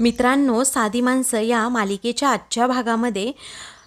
मित्रांनो साधी माणसं या मालिकेच्या आजच्या भागामध्ये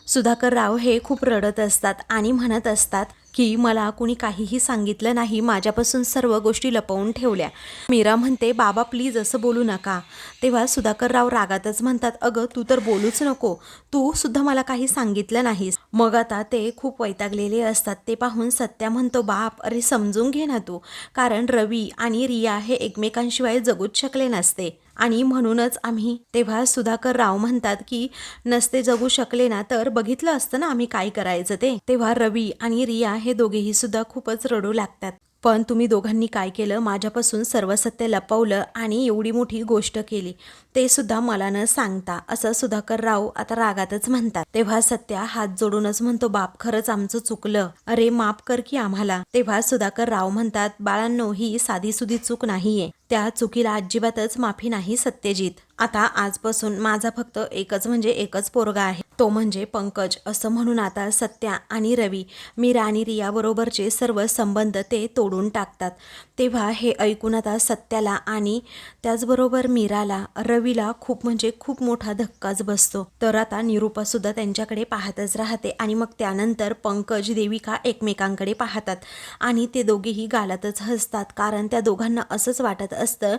सुधाकर राव हे खूप रडत असतात आणि म्हणत असतात की मला कुणी काहीही सांगितलं नाही माझ्यापासून सर्व गोष्टी लपवून ठेवल्या. मीरा म्हणते बाबा प्लीज असं बोलू नका. तेव्हा सुधाकर राव रागातच म्हणतात अगं तू तर बोलूच नको. तू सुद्धा मला काही सांगितलं नाहीस. मग आता ते खूप वैतागलेले असतात. ते पाहून सत्या म्हणतो बाप अरे समजून घे ना तू. कारण रवी आणि रिया हे एकमेकांशिवाय जगूच शकले नसते. आणि म्हणूनच आम्ही तेव्हा सुधाकर राव म्हणतात की नसते जगू शकले ना तर बघितलं असतं ना आम्ही काय करायचं ते. तेव्हा रवी आणि रिया हे दोघेही सुद्धा खूपच रडू लागतात. पण तुम्ही दोघांनी काय केलं? माझ्यापासून सर्व सत्य लपवलं आणि एवढी मोठी गोष्ट केली. ते सुद्धा मला न सांगता. असं सुधाकर राव आता रागातच म्हणतात. तेव्हा सत्या हात जोडूनच म्हणतो बाप खरंच आमचं चुकलं. अरे माफ कर की आम्हाला. तेव्हा सुधाकर राव म्हणतात बाळांनो ही साधी सुधी चूक नाहीये. त्या चुकीला अजिबातच माफी नाही सत्यजित. आता आजपासून माझा फक्त एकच म्हणजे एकच पोरगा आहे. तो म्हणजे पंकज असं म्हणून आता सत्या आणि रवी मीरा आणि रियाबरोबरचे सर्व संबंध ते तोडून टाकतात. तेव्हा हे ऐकून आता सत्याला आणि त्याचबरोबर मीराला रवीला खूप म्हणजे खूप मोठा धक्काच बसतो. तर आता निरूपासुद्धा त्यांच्याकडे पाहतच राहते आणि मग त्यानंतर पंकज देविका एकमेकांकडे पाहतात आणि ते दोघेही गालातच हसतात. कारण त्या दोघांना असंच वाटत असतं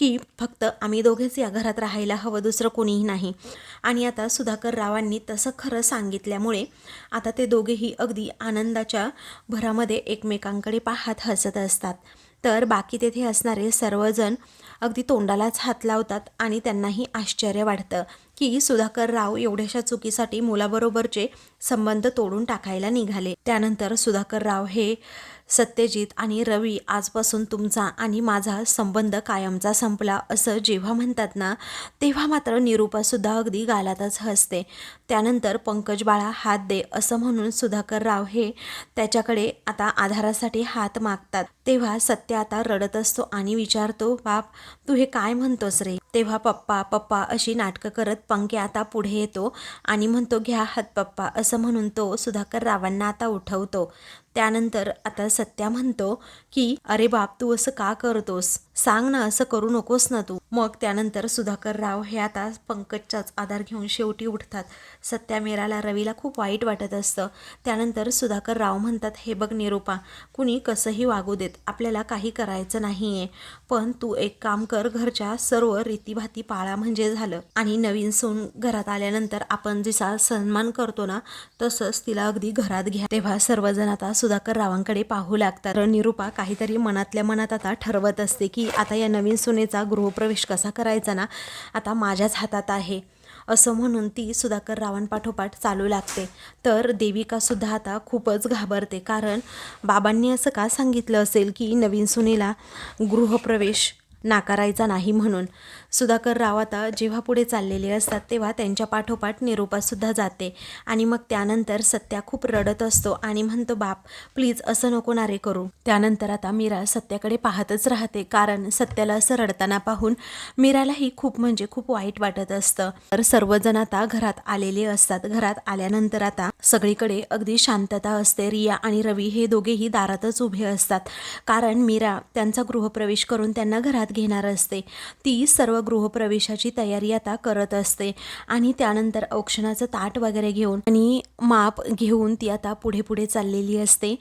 की फक्त आम्ही दोघेच या घरात राहायला हवं दुसरं कोणीही नाही. आणि आता सुधाकर रावांनी तसं खरं सांगितल्यामुळे आता ते दोघेही अगदी आनंदाच्या भरामध्ये एकमेकांकडे पाहत हसत असतात. तर बाकी तेथे असणारे सर्वजण अगदी तोंडालाच हात लावतात आणि त्यांनाही आश्चर्य वाटतं. की सुधाकर राव एवढ्याशा चुकीसाठी मुलाबरोबरचे संबंध तोडून टाकायला निघाले. त्यानंतर सुधाकर राव हे सत्यजित आणि रवी आजपासून तुमचा आणि माझा संबंध कायमचा संपला असं जेव्हा म्हणतात ना तेव्हा मात्र निरूपासुद्धा अगदी गालातच हसते. त्यानंतर पंकज बाळा हात दे असं म्हणून सुधाकर राव हे त्याच्याकडे आता आधारासाठी हात मागतात. तेव्हा सत्य आता रडत असतो आणि विचारतो बाप तू हे काय म्हणतोस रे? तेव्हा पप्पा पप्पा अशी नाटकं करत पंके आता पुढे येतो आणि म्हणतो घ्या हात पप्पा असं म्हणून तो सुधाकर रावांना आता उठवतो. त्यानंतर आता सत्या म्हणतो की अरे बाप तू असं का करतोस? सांग ना असं करू नकोस ना तू. मग त्यानंतर सुधाकर राव हे आता पंकजचाच आधार घेऊन शेवटी उठतात. सत्या मीराला रवीला खूप वाईट वाटत असतं. त्यानंतर सुधाकर राव म्हणतात हे बघ निरूपा कुणी कसंही वागू देत आपल्याला काही करायचं नाही आहे पण तू एक काम कर घरच्या सर्व रीतीभाती पाळा म्हणजे झालं. आणि नवीन सून घरात आल्यानंतर आपण जसा सन्मान करतो ना तसंच तिला अगदी घरात घ्या. तेव्हा सर्वजण आता सुधाकर रावांकडे पाहू लागतात. तर निरूपा काहीतरी मनातल्या मनात आता ठरवत असते की आता या नवीन सुनेचा गृहप्रवेश कसा करायचा ना आता माझ्याच हातात आहे. असं म्हणून ती सुधाकर रावांपाठोपाठ चालू लागते. तर देविकासुद्धा आता खूपच घाबरते. कारण बाबांनी असं का सांगितलं असेल की नवीन सुनेला गृहप्रवेश नाकारायचा नाही म्हणून? सुधाकर राव आता जेव्हा पुढे चाललेले असतात तेव्हा त्यांच्या पाठोपाठ निरूपासुद्धा जाते. आणि मग त्यानंतर सत्या खूप रडत असतो आणि म्हणतो बाप प्लीज असं नको ना रे करू. त्यानंतर आता मीरा सत्याकडे पाहतच राहते कारण सत्याला असं रडताना पाहून मीरालाही खूप म्हणजे खूप वाईट वाटत असतं. तर सर्वजण आता घरात आलेले असतात. घरात आल्यानंतर आता सगळीकडे अगदी शांतता असते. रिया आणि रवी हे दोघेही दारातच उभे असतात. कारण मीरा त्यांचा गृहप्रवेश करून त्यांना घरात घेणार असते. ती सर्व गृहप्रवेशाची तयारी आता करत असते. आणि त्यानंतर औक्षणाचं ताट वगैरे घेऊन आणि माप घेऊन ती आता पुढे पुढे चाललेली असते.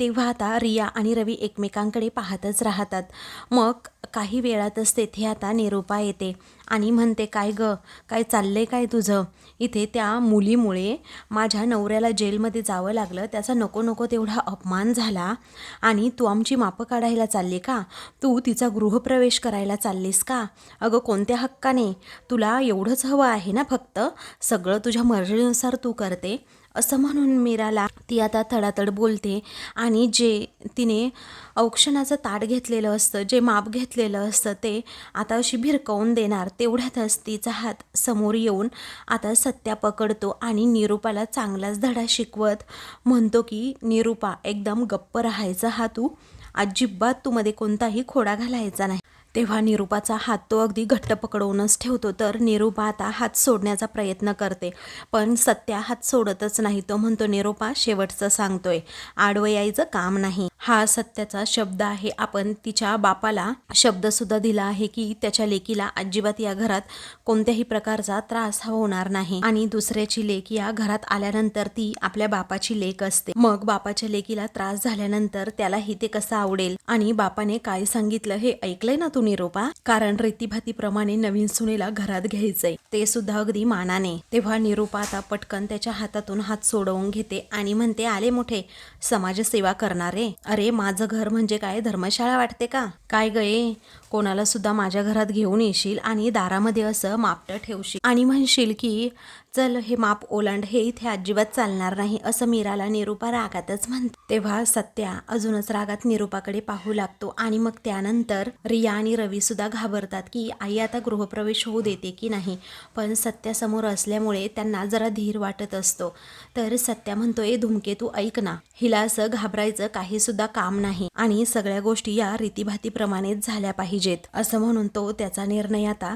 तेव्हा आता रिया आणि रवी एकमेकांकडे पाहतच राहतात. मग काही वेळातच तेथे आता निरूपा येते आणि म्हणते काय ग? काय चाललंय काय तुझं? इथे त्या मुलीमुळे माझ्या नवऱ्याला जेलमध्ये जावं लागलं. त्याचा नको नको तेवढा अपमान झाला. आणि तू आमची मापं काढायला चालली का? तू तिचा गृहप्रवेश करायला चाललीस का? अगं कोणत्या हक्काने? तुला एवढंच हवं आहे ना फक्त? सगळं तुझ्या मर्जीनुसार तू करते. असं म्हणून मीराला ती आता तडातड बोलते आणि जे तिने औक्षणाचं ताट घेतलेलं असतं जे माप घेतलेलं असतं ते आता अशी भिरकवून देणार. तेवढ्यातच तिचा हात समोर येऊन आता सत्या पकडतो आणि निरूपाला चांगलाच धडा शिकवत म्हणतो की निरूपा एकदम गप्प राहायचा हा तू. अजिबात तू मध्ये कोणताही खोडा घालायचा नाही. तेव्हा निरूपाचा हात तो अगदी घट्ट पकडवूनच ठेवतो तर निरूपा आता हात सोडण्याचा प्रयत्न करते. पण सत्या हात सोडतच नाही तो म्हणतो निरूपा शेवटचं सांगतोय. आडवं यायचं काम नाही. हा सत्याचा शब्द आहे. आपण तिच्या बापाला शब्द सुद्धा दिला आहे की त्याच्या लेकीला अजिबात या घरात कोणत्याही प्रकारचा त्रास हा होणार नाही. आणि दुसऱ्याची लेक या घरात आल्यानंतर ती आपल्या बापाची लेक असते. मग बापाच्या लेकीला त्रास झाल्यानंतर त्यालाही ते कसं आवडेल? आणि बापाने काय सांगितलं हे ऐकलंय ना तू निरोपा कारण रीतीभातीप्रमाणे नवीन सुनेला घरात घ्यायचंय. ते सुद्धा अगदी मानाने. तेव्हा निरूपा आता पटकन त्याच्या हातातून हात सोडवून घेते आणि म्हणते आले मोठे समाजसेवा करणारे. अरे माझं घर म्हणजे काय? धर्मशाळा वाटते का? काय गये कोणाला सुद्धा माझ्या घरात घेऊन येशील आणि दारामध्ये असं मापटं ठेवशील. आणि म्हणशील की चल हे माप ओलांड हे इथे अजिबात चालणार नाही असं मीराला निरूपा रागातच म्हणते. तेव्हा सत्या अजूनच रागात निरूपाकडे पाहू लागतो आणि मग त्यानंतर रिया आणि रवी सुद्धा घाबरतात की आई आता गृहप्रवेश होऊ देते की नाही? पण सत्यासमोर असल्यामुळे त्यांना जरा धीर वाटत असतो. तर सत्या म्हणतोय धुमकेतू ऐक ना हिला असं घाबरायचं काही सुद्धा काम नाही आणि सगळ्या गोष्टी या रीतीभातीप्रमाणेच झाल्या पाहिजेत. असं म्हणून तो त्याचा निर्णय आता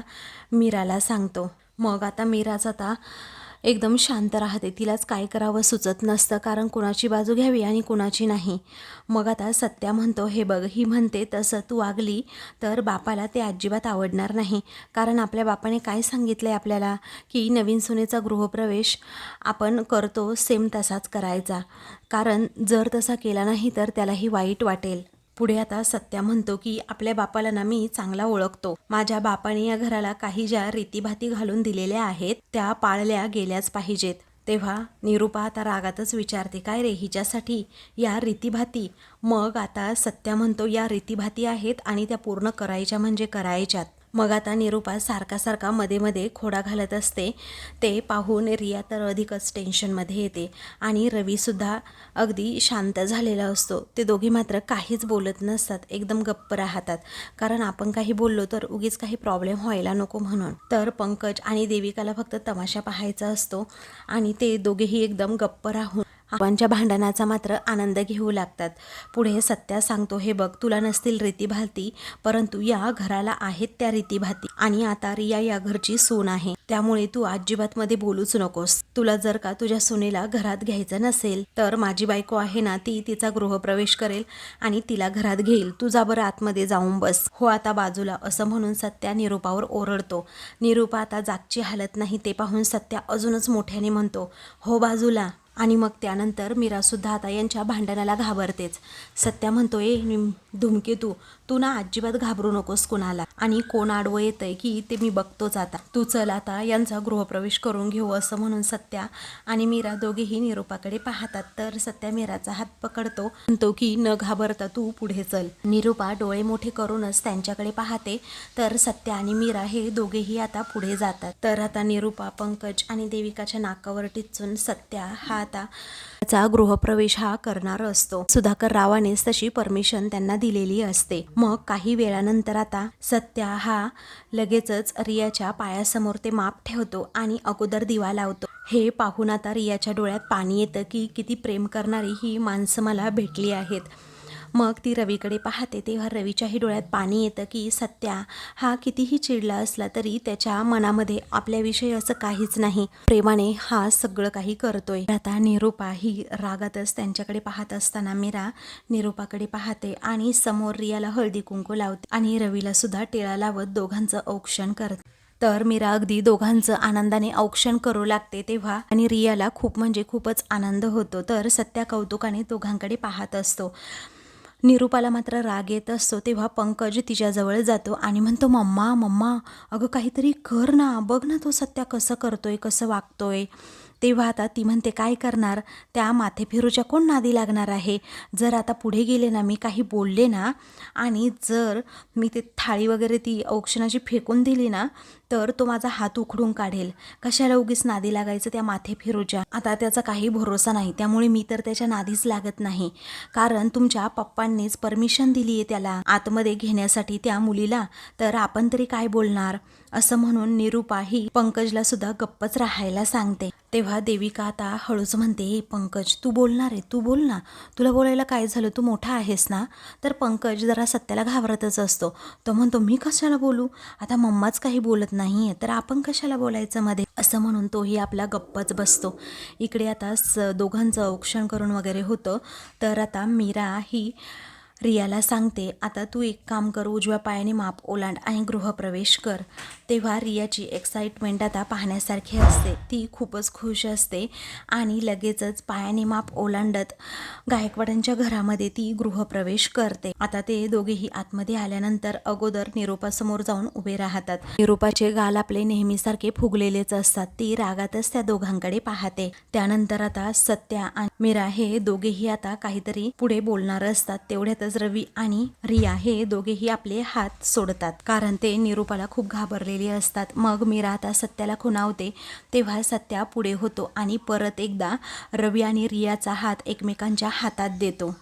मीराला सांगतो. मग आता मीराच आता एकदम शांत राहते. तिलाच काय करावं सुचत नसतं. कारण कुणाची बाजू घ्यावी आणि कुणाची नाही. मग आता सत्या म्हणतो हे बघ ही म्हणते तसं तू वागली तर बापाला ते अजिबात आवडणार नाही. कारण आपल्या बापाने काय सांगितलं आहे आपल्याला? की नवीन सुनेचा गृहप्रवेश आपण करतो सेम तसाच करायचा. कारण जर तसा केला नाही तर त्यालाही वाईट वाटेल. पुढे आता सत्या म्हणतो की आपल्या बापाला ना मी चांगला ओळखतो. माझ्या बापाने या घराला काही ज्या रीतीभाती घालून दिलेल्या आहेत त्या पाळल्या गेल्याच पाहिजेत. तेव्हा निरूपा आता रागातच विचारते काय रे हिच्यासाठी या रीतीभाती? मग आता सत्या म्हणतो या रीतीभाती आहेत आणि त्या पूर्ण करायच्या म्हणजे करायच्यात. मग आता निरूपा सारखा सारखा मध्ये मध्ये खोडा घालत असते. ते पाहून रिया तर अधिकच टेन्शनमध्ये येते. आणि रवीसुद्धा अगदी शांत झालेला असतो. ते दोघे मात्र काहीच बोलत नसतात. एकदम गप्प राहतात. कारण आपण काही बोललो तर उगीच काही प्रॉब्लेम व्हायला नको म्हणून. तर पंकज आणि देविकाला फक्त तमाशा पाहायचा असतो. आणि ते दोघेही एकदम गप्प राहून आपणच्या भांडणाचा मात्र आनंद घेऊ लागतात. पुढे सत्या सांगतो हे बघ तुला नसतील रीतीभाती परंतु या घराला आहेत त्या रीतीभाती आणि आता रिया या घरची सून आहे. त्यामुळे तू अजिबात मध्ये बोलूच नकोस. तुला जर का तुझ्या सुनेला घरात घ्यायचं नसेल तर माझी बायको आहे ना ती तिचा गृहप्रवेश करेल आणि तिला घरात घेईल. तुझा बरं आतमध्ये जाऊन बस. हो आता बाजूला असं म्हणून सत्या निरूपावर ओरडतो. निरूपा आता जागची हालत नाही ते पाहून सत्या अजूनच मोठ्याने म्हणतो हो बाजूला. आणि मग त्यानंतर मीरासुद्धा आता यांच्या भांडणाला घाबरतेच. सत्या म्हणतोय धुमकेतू तू ना अजिबात घाबरू नकोस कुणाला. आणि कोण आडवं येतंय की ते मी बघतोच आता. तू चल आता यांचा गृहप्रवेश करून घेऊ असं म्हणून सत्या आणि मीरा दोघेही निरूपाकडे पाहतात. तर सत्या मीराचा हात पकडतो म्हणतो की न घाबरता तू पुढे चल. निरूपा डोळे मोठे करूनच त्यांच्याकडे पाहते. तर सत्या आणि मीरा हे दोघेही आता पुढे जातात. तर आता निरूपा पंकज आणि देविकाच्या नाकावर टिचून सत्या हात आता चा गृहप्रवेश हा करणार असतो. सुधाकर रावानेच तशी परमिशन त्यांना दिलेली असते. मग काही वेळानंतर आता सत्या हा लगेचच रियाच्या पायासमोर ते माप ठेवतो आणि अगोदर दिवा लावतो. हे पाहून आता रियाच्या डोळ्यात पाणी येतं की किती प्रेम करणारी ही माणसं मला भेटली आहेत. मग ती रवीकडे पाहते. तेव्हा रवीच्याही डोळ्यात पाणी येतं की सत्या हा कितीही चिडला असला तरी त्याच्या मनामध्ये आपल्याविषयी असं काहीच नाही. प्रेमाने हा सगळं काही करतोय. आता निरूपा ही रागातच त्यांच्याकडे पाहत असताना मीरा निरूपाकडे पाहते आणि समोर रियाला हळदी कुंकू लावते आणि रवीला सुद्धा टिळा लावत दोघांचं औक्षण करते. तर मीरा अगदी दोघांचं आनंदाने औक्षण करू लागते तेव्हा आणि रियाला खूप म्हणजे खूपच आनंद होतो. तर सत्या कौतुकाने दोघांकडे पाहत असतो. निरूपाला मात्र राग येत असतो. तेव्हा पंकज तिच्याजवळ जातो आणि म्हणतो मम्मा मम्मा अगं काहीतरी कर ना. बघ ना तो सत्या कसं करतोय कसं वागतोय. तेव्हा आता ती म्हणते काय करणार? त्या माथेफिरूच्या कोण नादी लागणार आहे? जर आता पुढे गेले ना मी काही बोलले ना आणि जर मी ते थाळी वगैरे ती औक्षणाची फेकून दिली ना तर तो माझा हात उखडून काढेल. कशाला उगीच नादी लागायचं त्या माथे फिरूच्या आता त्याचा काही भरोसा नाही त्यामुळे मी तर त्याच्या नादीच लागत नाही. कारण तुमच्या पप्पांनीच परमिशन दिली आहे त्याला. आतमध्ये घेण्यासाठी त्या मुलीला. तर आपण तरी काय बोलणार? असं म्हणून निरूपाही पंकजला सुद्धा गप्पच राहायला सांगते. तेव्हा देविका आता हळूच म्हणते पंकज तू बोलणार आहे तू बोल ना. तुला बोलायला काय झालं? तू मोठा आहेस ना? तर पंकज जरा सत्याला घाबरतच असतो. तो म्हणतो मी कशाला बोलू? आता मम्माच काही बोलत नाही आहे तर आपण कशाला बोलायचं मध्ये? असं म्हणून तोही आपला गप्पच बसतो. इकडे आता स दोघांचं औक्षण करून वगैरे होतं. तर आता मीरा ही रियाला सांगते आता तू एक काम कर उजव्या पायाने माप ओलांड आणि गृहप्रवेश कर. तेव्हा रियाची एक्साइटमेंट आता पाहण्यासारखी असते. ती खूपच खुश असते आणि लगेचच पायाने माप ओलांडत गायकवाडांच्या घरामध्ये ती गृहप्रवेश करते. आता ते दोघेही आतमध्ये आल्यानंतर अगोदर निरोपासमोर जाऊन उभे राहतात. निरोपाचे गाल आपले नेहमीसारखे फुगलेलेच असतात. ती रागातच त्या दोघांकडे पाहते. त्यानंतर आता सत्या आणि मीरा हे दोघेही आता काहीतरी पुढे बोलणार असतात. तेवढ्यातच रवी आणि रिया हे दोघेही आपले हात सोडतात. कारण ते निरूपाला खूप घाबरलेले असतात. मग मीरा आता सत्याला खुणावते. तेव्हा सत्या पुढे होतो आणि परत एकदा रवी आणि रियाचा हात एकमेकांच्या हातात देतो.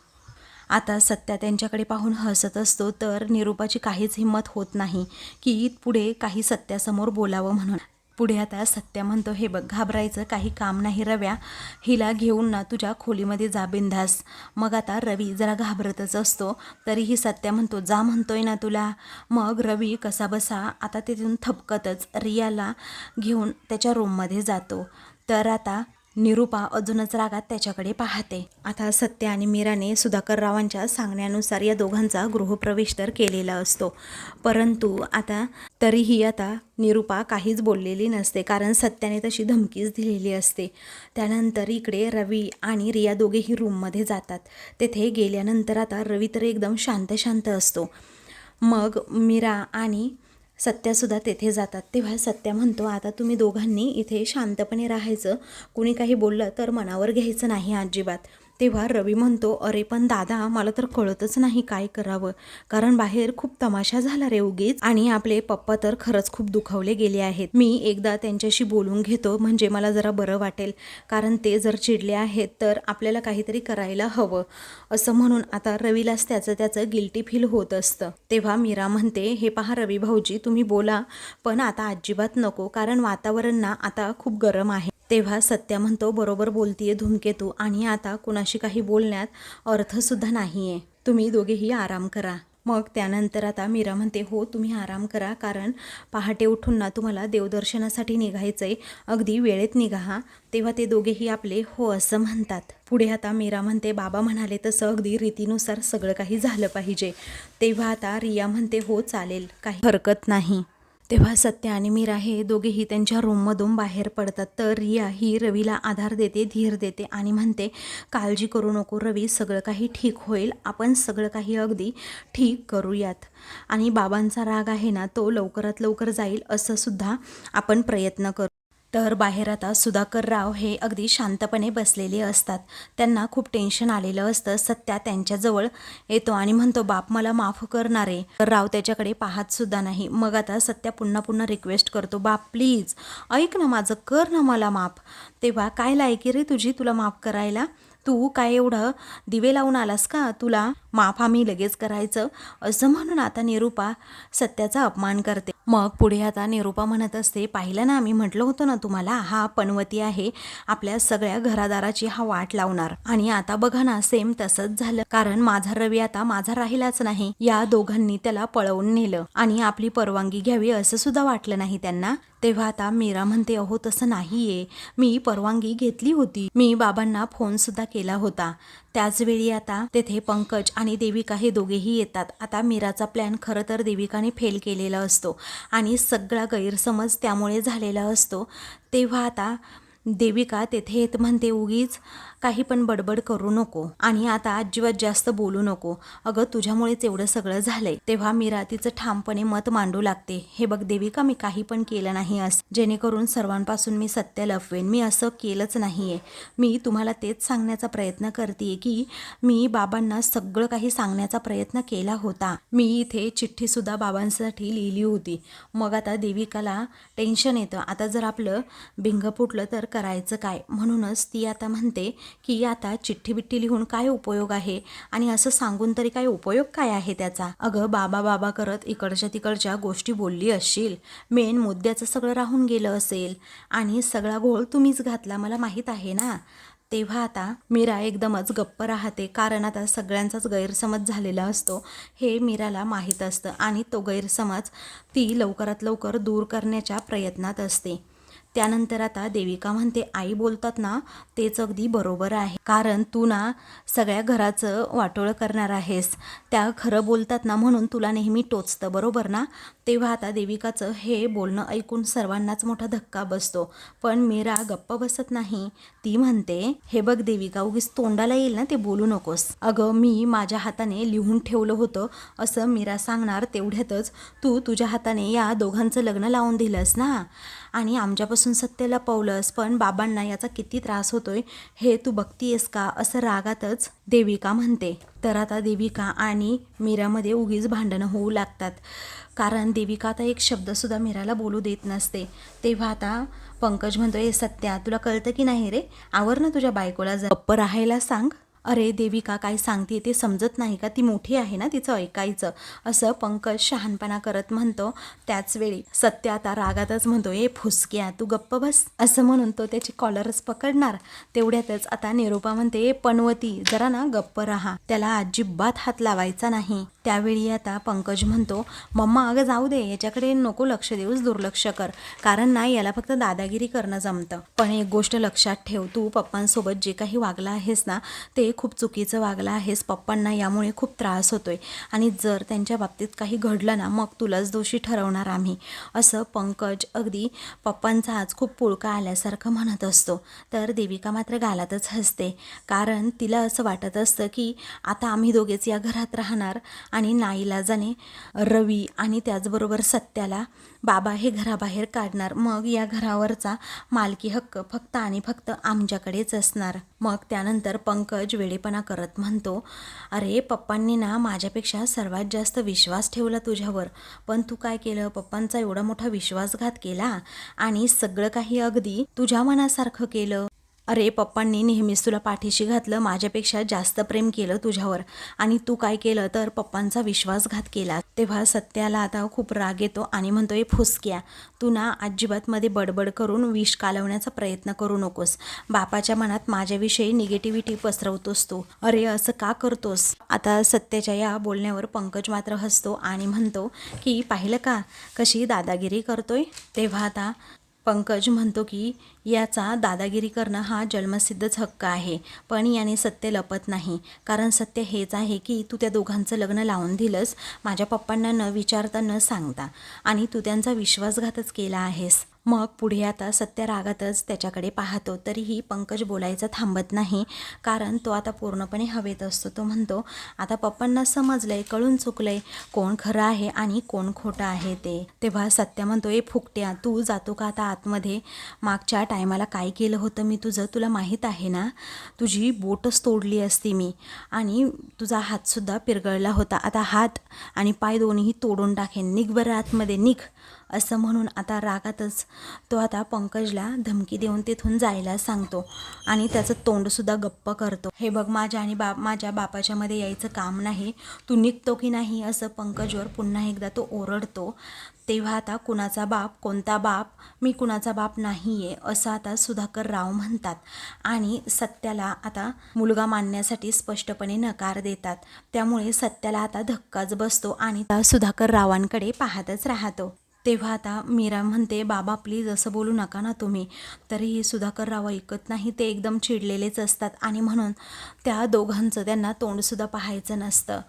आता सत्या त्यांच्याकडे पाहून हसत असतो तर निरूपाची काहीच हिंमत होत नाही की पुढे काही सत्यासमोर बोलावं म्हणून. पुढे आता सत्या म्हणतो हे बघ घाबरायचं काही काम नाही रव्या. हिला घेऊन ना तुझ्या खोलीमध्ये जा बिंधास मग आता रवी जरा घाबरतच असतो तरीही सत्या म्हणतो जा म्हणतोय ना तुला. मग रवी कसा बसा आता तिथून थपकतच रियाला घेऊन त्याच्या रूममध्ये जातो. तर आता निरूपा अजूनच रागात त्याच्याकडे पाहते. आता सत्य आणि मीराने सुधाकर रावांच्या सांगण्यानुसार या दोघांचा गृहप्रवेश तर केलेला असतो. परंतु आता तरीही आता निरूपा काहीच बोललेली नसते कारण सत्याने तशी धमकीच दिलेली असते. त्यानंतर इकडे रवी आणि रिया दोघेही रूममध्ये जातात. तेथे गेल्यानंतर आता रवी तर एकदम शांत शांत असतो. मग मीरा आणि सत्यासुद्धा तेथे जातात. तेव्हा सत्या म्हणतो आता तुम्ही दोघांनी इथे शांतपणे राहायचं. कुणी काही बोललं तर मनावर घ्यायचं नाही अजिबात. तेव्हा रवी म्हणतो अरे पण दादा मला तर कळतच नाही काय करावं. कारण बाहेर खूप तमाशा झाला रे उगीच आणि आपले पप्पा तर खरंच खूप दुखावले गेले आहेत. मी एकदा त्यांच्याशी बोलून घेतो म्हणजे मला जरा बरं वाटेल. कारण ते जर चिडले आहेत तर आपल्याला काहीतरी करायला हवं. असं म्हणून आता रवीलाच त्याचं त्याचं गिल्टी फील होत असतं. तेव्हा मीरा म्हणते हे पहा रवी भाऊजी तुम्ही बोला. पण आता अजिबात नको कारण वातावरण ना आता खूप गरम आहे. तेव्हा सत्या म्हणतो बरोबर बोलतीये धूमकेतू आणि आता कुणाशी काही बोलण्यात अर्थसुद्धा नाही आहे तुम्ही दोघेही आराम करा. मग त्यानंतर आता मीरा म्हणते हो तुम्ही आराम करा कारण पहाटे उठून ना तुम्हाला देवदर्शनासाठी निघायचं आहे अगदी वेळेत निघा तेव्हा ते दोघेही आपले हो असं म्हणतात. पुढे आता मीरा म्हणते बाबा म्हणाले तसं अगदी रीतीनुसार सगळं काही झालं पाहिजे. तेव्हा आता रिया म्हणते हो चालेल काही हरकत नाही. तेव्हा सत्य आणि मीरा हे दोघेही त्यांच्या रूममधून बाहेर पडतात. तर रिया ही रवीला आधार देते धीर देते आणि म्हणते काळजी करू नको रवी सगळं काही ठीक होईल. आपण सगळं काही अगदी ठीक करूयात. आणि बाबांचा राग आहे ना तो लवकरात लवकर जाईल असं सुद्धा आपण प्रयत्न करू. तर बाहेर आता सुधाकर राव हे अगदी शांतपणे बसलेले असतात. त्यांना खूप टेन्शन आलेलं असतं. सत्या त्यांच्याजवळ येतो आणि म्हणतो बाप मला माफ करणारे. तर राव त्याच्याकडे पाहत सुद्धा नाही. मग आता सत्या पुन्हा पुन्हा रिक्वेस्ट करतो बाप प्लीज ऐक ना माझं कर ना मला माफ. तेव्हा काय लायकी रे तुझी तुला माफ करायला? तू काय एवढं दिवे लावून आलास का? तुला माफ आम्ही लगेच करायचं. असं म्हणून आता निरूपा सत्याचा अपमान करते. मग पुढे आता निरूपा म्हणत असते पाहिलं ना आम्ही म्हटलं होतं ना तुम्हाला हा पनवती आहे आपल्या सगळ्या घरादाराची हा वाट लावणार. आणि आता बघा ना सेम तसंच झालं. कारण माझा रवी आता माझा राहिलाच नाही. या दोघांनी त्याला पळवून नेलं. आणि आपली परवानगी घ्यावी असं सुद्धा वाटलं नाही त्यांना. तेव्हा आता मीरा म्हणते अहो तसं नाहीये. मी परवानगी घेतली होती. मी बाबांना फोन सुद्धा केला होता. त्याचवेळी आता तेथे पंकज आणि देविका हे दोघेही येतात. आता मीराचा प्लॅन खरं तर देविकाने फेल केलेला असतो आणि सगळा गैरसमज त्यामुळे झालेला असतो. तेव्हा आता देविका तेथे येत म्हणते उगीच काही पण बडबड करू नको आणि आता अजिबात जास्त बोलू नको. अगं तुझ्यामुळेच एवढं सगळं झालंय. तेव्हा मीरा तिचं ठामपणे मत मांडू लागते. हे बघ देविका मी काही पण केलं नाही असं. जेणेकरून सर्वांपासून मी सत्य लपवेन. मी असं केलंच नाहीये. मी तुम्हाला तेच सांगण्याचा प्रयत्न करते की मी बाबांना सगळं काही सांगण्याचा प्रयत्न केला होता. मी इथे चिठ्ठी सुद्धा बाबांसाठी लिहिली होती. मग आता देविकाला टेन्शन येतं. आता जर आपलं भिंग फुटलं तर करायचं काय? म्हणूनच ती आता म्हणते की आता चिठ्ठी बिठ्ठी लिहून काय उपयोग आहे? आणि असं सांगून तरी काय उपयोग काय आहे त्याचा? अगं बाबा बाबा करत इकडच्या तिकडच्या गोष्टी बोलली असशील. मेन मुद्द्याचं सगळं राहून गेलं असेल. आणि सगळा घोळ तुम्हीच घातला मला माहीत आहे ना? तेव्हा आता मीरा एकदमच गप्प राहते. कारण आता सगळ्यांचाच गैरसमज झालेला असतो. हे मीराला माहीत असतं आणि तो गैरसमज ती लवकरात लवकर दूर करण्याच्या प्रयत्नात असते. त्यानंतर आता देविका म्हणते आई बोलतात ना तेच अगदी बरोबर आहे. कारण तू ना सगळ्या घराचं वाटोळं करणार आहेस. त्या खरं बोलतात ना म्हणून तुला नेहमी टोचतं बरोबर ना? तेव्हा आता देविकाचं हे बोलणं ऐकून सर्वांनाच मोठा धक्का बसतो. पण मीरा गप्प बसत नाही. ती म्हणते हे बघ देविका उगीच तोंडाला येईल ना ते बोलू नकोस. अगं मी माझ्या हाताने लिहून ठेवलं होतं. असं मीरा सांगणार तेवढ्यातच तू तुझ्या हाताने या दोघांचं लग्न लावून दिलंस ना? आणि आमच्यापासून सत्य लपवलंस पण बाबांना याचा किती त्रास होतोय हे तू बघतीयस का? असं रागातच देविका म्हणते. तर आता देविका आणि मीरामध्ये उगीच भांडणं होऊ लागतात. कारण देविका आता एक शब्दसुद्धा मीराला बोलू देत नसते. तेव्हा आता पंकज म्हणतोय सत्या तुला कळतं की नाही रे? आवर ना तुझ्या बायकोला जर. गप्प राहायला सांग. अरे देविका काय सांगते ते समजत नाही का? ती मोठी आहे ना तिचं ऐकायचं. असं पंकज शहाणपणा करत म्हणतो. त्याच वेळी सत्य आता रागातच म्हणतो ए फुसक्या तू गप्प बस. असं म्हणून तो त्याची कॉलरच पकडणार. तेवढ्यातच आता निरूपा म्हणते ए पनवती जरा ना गप्प राहा. त्याला अजिबात हात लावायचा नाही. त्यावेळी आता पंकज म्हणतो मम्मा अगं जाऊ दे याच्याकडे नको लक्ष देऊस दुर्लक्ष कर. कारण नाही याला फक्त दादागिरी करणं जमतं. पण एक गोष्ट लक्षात ठेव तू पप्पांसोबत जे काही वागला आहेस ना ते खूप चुकीचं वागलं आहेस. पप्पांना यामुळे खूप त्रास होतोय. आणि जर त्यांच्या बाबतीत काही घडलं ना मग तुलाच दोषी ठरवणार आम्ही. असं पंकज अगदी पप्पांचा आज खूप पुळका आल्यासारखं म्हणत असतो. तर देविका मात्र गालातच हसते. कारण तिला असं वाटत असतं की आता आम्ही दोघेच या घरात राहणार आणि नाईलाजाने रवी आणि त्याचबरोबर सत्याला बाबा हे घराबाहेर काढणार. मग या घरावरचा मालकी हक्क फक्त आणि फक्त आमच्याकडेच असणार. मग त्यानंतर पंकज वेडेपणा करत म्हणतो अरे पप्पांनी ना माझ्यापेक्षा सर्वात जास्त विश्वास ठेवला तुझ्यावर. पण तू काय केलं? पप्पांचा एवढा मोठा विश्वासघात केला आणि सगळं काही अगदी तुझ्या मनासारखं केलं. अरे पप्पांनी नेहमीच तुला पाठीशी घातलं माझ्यापेक्षा जास्त प्रेम केलं तुझ्यावर. आणि तू काय केलं तर पप्पांचा विश्वासघात केला. तेव्हा सत्याला आता खूप राग येतो आणि म्हणतोय फुसक्या. तू ना अजिबातमध्ये बडबड करून विष कालवण्याचा प्रयत्न करू नकोस. बापाच्या मनात माझ्याविषयी निगेटिव्हिटी पसरवतोस तू. अरे असं का करतोस? आता सत्याच्या या बोलण्यावर पंकज मात्र हसतो आणि म्हणतो की पाहिलं का कशी दादागिरी करतोय? तेव्हा आता पंकज म्हणतो की याचा दादागिरी करणं हा जन्मसिद्धच हक्क आहे पण याने सत्य लपत नाही. कारण सत्य हेच आहे की तू त्या दोघांचं लग्न लावून दिलंस माझ्या पप्पांना न विचारता न सांगता. आणि तू त्यांचा विश्वासघातच केला आहेस. मग पुढे आता सत्या रागातच त्याच्याकडे पाहतो. तरीही पंकज बोलायचं थांबत नाही. कारण तो आता पूर्णपणे हवेत असतो. तो म्हणतो आता पप्पांना समजलंय कळून चुकलंय. कोण खरं आहे आणि कोण खोटं आहे ते. तेव्हा सत्य म्हणतो ए फुकट्या तू जातो का आता आतमध्ये? मागच्या टायमाला काय केलं होतं मी तुझं? तुला माहीत आहे ना? तुझी बोटच तोडली असती मी. आणि तुझा हातसुद्धा पिरगळला होता. आता हात आणि पाय दोन्हीही तोडून टाकेन. निघ बरं आतमध्ये निघ. असं म्हणून आता रागातच तो आता पंकजला धमकी देऊन तिथून जायला सांगतो आणि त्याचं तोंडसुद्धा गप्प करतो. हे बघ माझ्या आणि बाप माझ्या बापाच्या मध्ये यायचं काम नाही. तू निघतो की नाही? असं पंकजवर पुन्हा एकदा तो ओरडतो. तेव्हा आता कुणाचा बाप कोणता बाप? मी कुणाचा बाप नाही आहे असं आता सुधाकर राव म्हणतात. आणि सत्याला आता मुलगा मानण्यासाठी स्पष्टपणे नकार देतात. त्यामुळे सत्याला आता धक्काच बसतो आणि सुधाकर रावांकडे पाहतच राहतो. तेव्हा आता मीरा म्हणते बाबा प्लीज असं बोलू नका ना तुम्ही. तरीही सुधाकर राव ऐकत नाही ते एकदम चिडलेलेच असतात आणि म्हणून त्या दोघांचं त्यांना तोंडसुद्धा पाहायचं नसतं.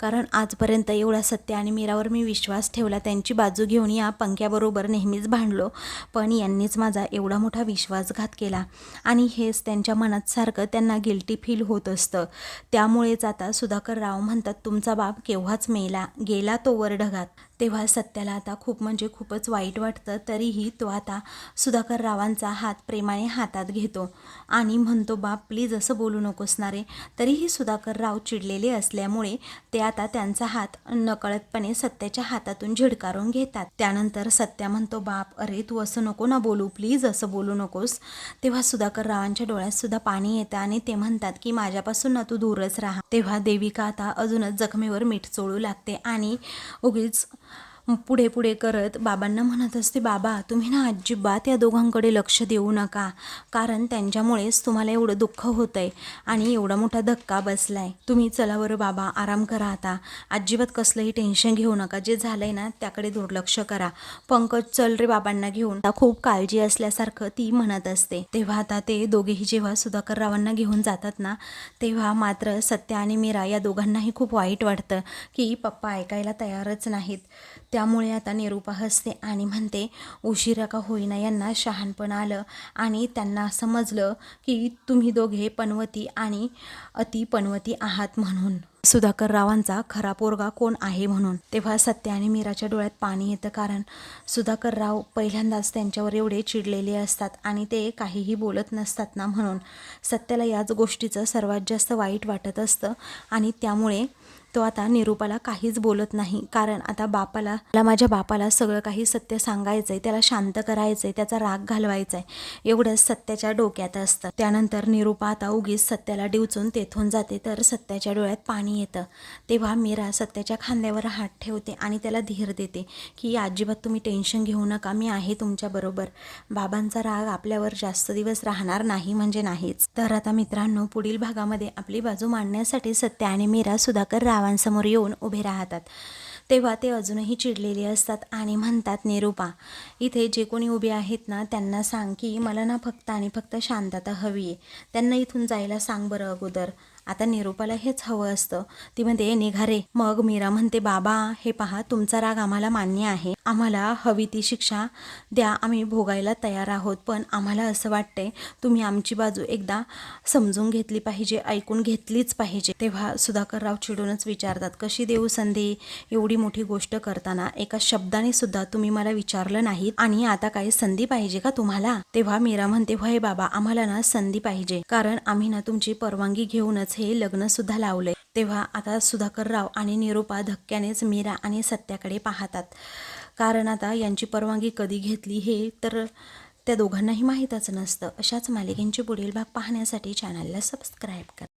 कारण आजपर्यंत एवढा सत्य आणि मीरावर मी विश्वास ठेवला त्यांची बाजू घेऊन या पंख्याबरोबर नेहमीच भांडलो. पण यांनीच माझा एवढा मोठा विश्वासघात केला. आणि हेच त्यांच्या मनात सारखं त्यांना गिल्टी फील होत असतं. त्यामुळेच आता सुधाकर राव म्हणतात तुमचा बाप केव्हाच मेला गेला तो वर ढगात तेव्हा सत्याला आता खूप म्हणजे खूपच वाईट वाटतं तरीही तो आता सुधाकर रावांचा हात प्रेमाने हातात घेतो. आणि म्हणतो बाप प्लीज असं बोलू नकोस ना रे. तरीही सुधाकर राव चिडलेले असल्यामुळे ते आता त्यांचा हात नकळतपणे सत्याच्या हातातून झिडकारून घेतात. त्यानंतर सत्या म्हणतो बाप अरे तू असं नको ना बोलू प्लीज असं बोलू नकोस. तेव्हा सुधाकर रावांच्या डोळ्यातसुद्धा पाणी येतं आणि ते म्हणतात की माझ्यापासून ना तू दूरच राहा. तेव्हा देविका आता अजूनच जखमेवर मीठ चोळू लागते आणि उगीच पुढे पुढे करत बाबांना म्हणत असते बाबा तुम्ही ना अजिबात या दोघांकडे लक्ष देऊ नका. कारण त्यांच्यामुळेच तुम्हाला एवढं दुःख होतंय आणि एवढा मोठा धक्का बसला आहे तुम्ही चला बरं बाबा आराम करा आता. अजिबात कसलंही टेन्शन घेऊ नका. जे झालं आहे ना त्याकडे दुर्लक्ष करा. पंकज चल रे बाबांना घेऊन. आता खूप काळजी असल्यासारखं ती म्हणत असते. तेव्हा आता ते दोघेही जेव्हा सुधाकररावांना घेऊन जातात ना तेव्हा मात्र सत्या आणि मीरा या दोघांनाही खूप वाईट वाटतं की पप्पा ऐकायला तयारच नाहीत. त्यामुळे आता निरूपा हसते आणि म्हणते उशिरा का होईना यांना शहाणपण आलं आणि त्यांना समजलं की तुम्ही दोघे पनवती आणि अति पनवती आहात म्हणून. सुधाकर रावांचा खरा पोरगा कोण आहे म्हणून. तेव्हा सत्य आणि मीराच्या डोळ्यात पाणी येतं कारण सुधाकर राव पहिल्यांदाच त्यांच्यावर एवढे चिडलेले असतात आणि ते काहीही बोलत नसतात ना म्हणून. सत्याला याच गोष्टीचं सर्वात जास्त वाईट वाटत असतं आणि त्यामुळे तो आता निरूपाला काहीच बोलत नाही. कारण आता बापाला मला माझ्या बापाला सगळं काही सत्य सांगायचं आहे त्याला शांत करायचं आहे त्याचा राग घालवायचा आहे एवढंच सत्याच्या डोक्यात असतं. त्यानंतर निरूपा आता उगीच सत्याला डिवचून तेथून जाते तर सत्याच्या डोळ्यात पाणी येतं. तेव्हा मीरा सत्याच्या खांद्यावर हात ठेवते आणि त्याला धीर देते की अजिबात तुम्ही टेन्शन घेऊ नका मी आहे तुमच्याबरोबर बाबांचा राग आपल्यावर जास्त दिवस राहणार नाही म्हणजे नाहीच. तर आता मित्रांनो पुढील भागामध्ये आपली बाजू मांडण्यासाठी सत्य आणि मीरा सुधाकर डावांसमोर येऊन उभे राहतात. तेव्हा ते अजूनही चिडलेले असतात आणि म्हणतात निरूपा इथे जे कोणी उभे आहेत ना त्यांना सांग की मला ना फक्त आणि फक्त शांतता हवी आहे. त्यांना इथून जायला सांग बरं अगोदर. आता निरूपाला हेच हवं असतं. ती म्हणते निघा रे. मग मीरा म्हणते बाबा हे पहा तुमचा राग आम्हाला मान्य आहे. आम्हाला हवी ती शिक्षा द्या आम्ही भोगायला तयार आहोत. पण आम्हाला असं वाटतंय तुम्ही आमची बाजू एकदा समजून घेतली पाहिजे ऐकून घेतलीच पाहिजे. तेव्हा सुधाकरराव चिडूनच विचारतात कशी देऊ संधी? एवढी मोठी गोष्ट करताना एका शब्दाने सुद्धा तुम्ही मला विचारलं नाही आणि आता काही संधी पाहिजे का तुम्हाला? तेव्हा मीरा म्हणते व्हय बाबा आम्हाला ना संधी पाहिजे. कारण आम्ही ना तुमची परवानगी घेऊनच हे लग्न सुद्धा लावलंय. तेव्हा आता सुधाकरराव आणि निरूपा धक्क्यानेच मीरा आणि सत्याकडे पाहतात. कारण आता यांची परवानगी कधी घेतली हे तर त्या दोघांनाही माहीतच नसतं. अशाच मालिकेंचे पुढील भाग पाहण्यासाठी चॅनलला सबस्क्राईब करा.